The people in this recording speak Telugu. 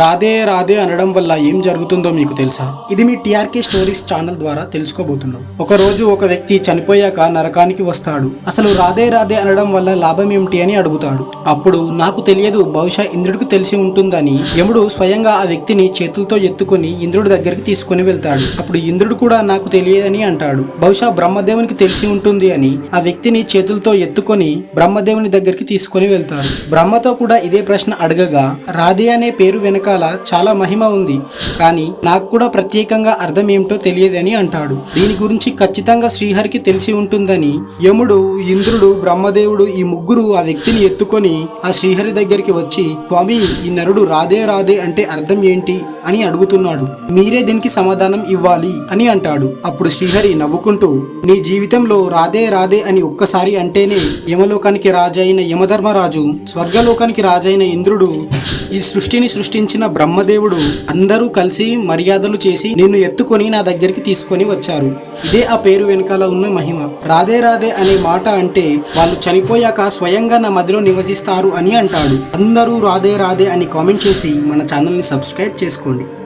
రాధే రాధే అనడం వల్ల ఏం జరుగుతుందో మీకు తెలుసా? ఇది మీ టిఆర్కే స్టోరీస్ ఛానల్ ద్వారా తెలుసుకోబోతున్నాం. ఒక రోజు ఒక వ్యక్తి చనిపోయాక నరకానికి వస్తాడు. అసలు రాధే రాధే అనడం వల్ల లాభం ఏమిటి అని అడుగుతాడు. అప్పుడు నాకు తెలియదు బహుశా ఇంద్రుడికి తెలిసి ఉంటుందని. యముడు స్వయంగా ఆ వ్యక్తిని చేతులతో ఎత్తుకొని ఇంద్రుడి దగ్గరికి తీసుకొని వెళ్తాడు. అప్పుడు ఇంద్రుడు కూడా నాకు తెలియదని అంటాడు. బహుశా బ్రహ్మదేవునికి తెలిసి ఉంటుంది అని. ఆ వ్యక్తిని చేతులతో ఎత్తుకొని బ్రహ్మదేవుని దగ్గరికి తీసుకొని వెళ్తారు బ్రహ్మతో కూడా ఇదే ప్రశ్న అడగగా రాధే అనే పేరు వెనక వెనకాల చాలా మహిమ ఉంది. కానీ నాకు కూడా ప్రత్యేకంగా అర్థం ఏమిటో తెలియదని అంటాడు. దీని గురించి ఖచ్చితంగా శ్రీహరికి తెలిసి ఉంటుందని యముడు ఇంద్రుడు బ్రహ్మదేవుడు ఈ ముగ్గురు ఆ వ్యక్తిని ఎత్తుకొని ఆ శ్రీహరి దగ్గరికి వచ్చి స్వామి ఈ నరుడు రాధే రాధే అంటే అర్థం ఏంటి? అని అడుగుతున్నాడు. మీరే దీనికి సమాధానం ఇవ్వాలి అని అంటాడు. అప్పుడు శ్రీహరి నవ్వుకుంటూ నీ జీవితంలో రాధే రాధే అని ఒక్కసారి అంటేనే యమలోకానికి రాజైన యమధర్మరాజు స్వర్గలోకానికి రాజైన ఇంద్రుడు ఈ సృష్టిని సృష్టించిన బ్రహ్మదేవుడు అందరూ కలిసి మర్యాదలు చేసి నిన్ను ఎత్తుకొని నా దగ్గరికి తీసుకొని వచ్చారు. ఇదే ఆ పేరు వెనకాల ఉన్న మహిమ. రాధే రాధే అనే మాట అంటే వాళ్ళు చనిపోయాక స్వయంగా నా మదిలో నివసిస్తారు అని అంటాడు. అందరూ రాధే రాధే అని కామెంట్ చేసి మన ఛానల్ని సబ్స్క్రైబ్ చేసుకోండి. చేసుకోండి